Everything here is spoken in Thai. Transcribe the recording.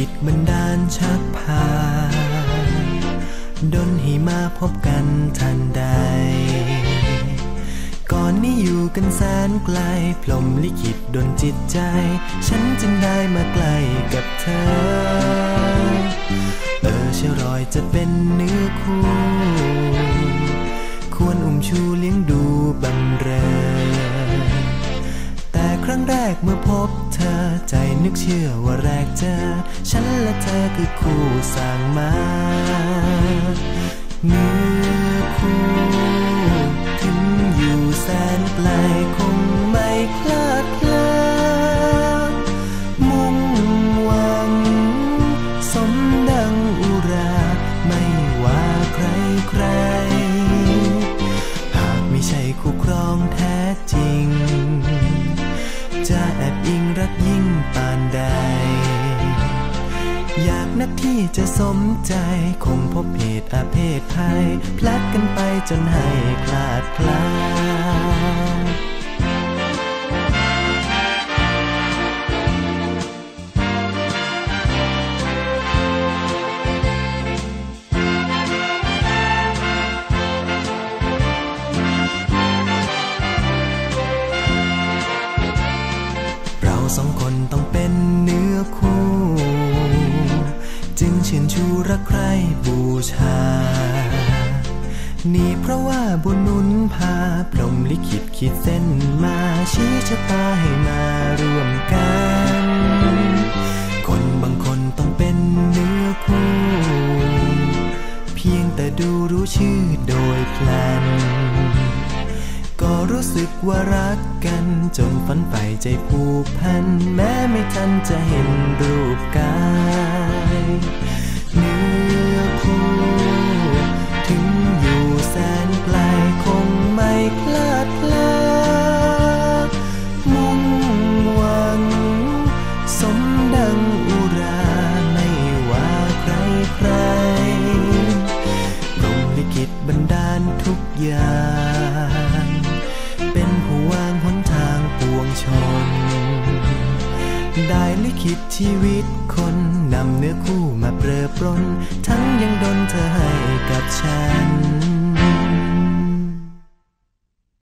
ขิตบันดาลชักพาดนให้มาพบกันทันใด ก่อนนี้อยู่กันแสนไกลพลมลิขิตดนจิตใจ ฉันจึงได้มาใกล้กับเธอ เออเชยวรอยจะเป็นเนื้อคู่ รั้งแรกเมื่อพบเธอใจนึกเชื่อว่าแรกเจอ ฉันและเธอคือคู่สร้างมาเนื้อคู่ถึงอยู่แสนไกลคงไม่คลาดเคลื่อนมุ่งหวัง สมดังอุรา ไม่ว่าใครใคร หากไม่ใช่คู่ครองแท้จริงจะแอบอิง รักยิ่งปานใด อยากนักที่จะสมใจ คงพบเหตุอาเพศภัย พลัดกันไปจนให้คลาดคลา สองคนต้องเป็นเนื้อคู่ จึงชื่นชูรักใครบูชา นี่เพราะว่าบุญนุนพาพรหมลิขิตขีดเส้นมาชี้ชะตาให้มาร่วมกัน คนบางคนต้องเป็นเนื้อคู่ เพียงแต่ดูรู้ชื่อโดยพลัน ก็รู้สึกว่ารักกัน จนฝันไปใจผูกพัน แม้ไม่ทันจะเห็นรูปกา ได้ลิขิตชีวิตคนนำเนื้อคู่มาเปรอปรน ทั้งยังดนเธอให้กับฉัน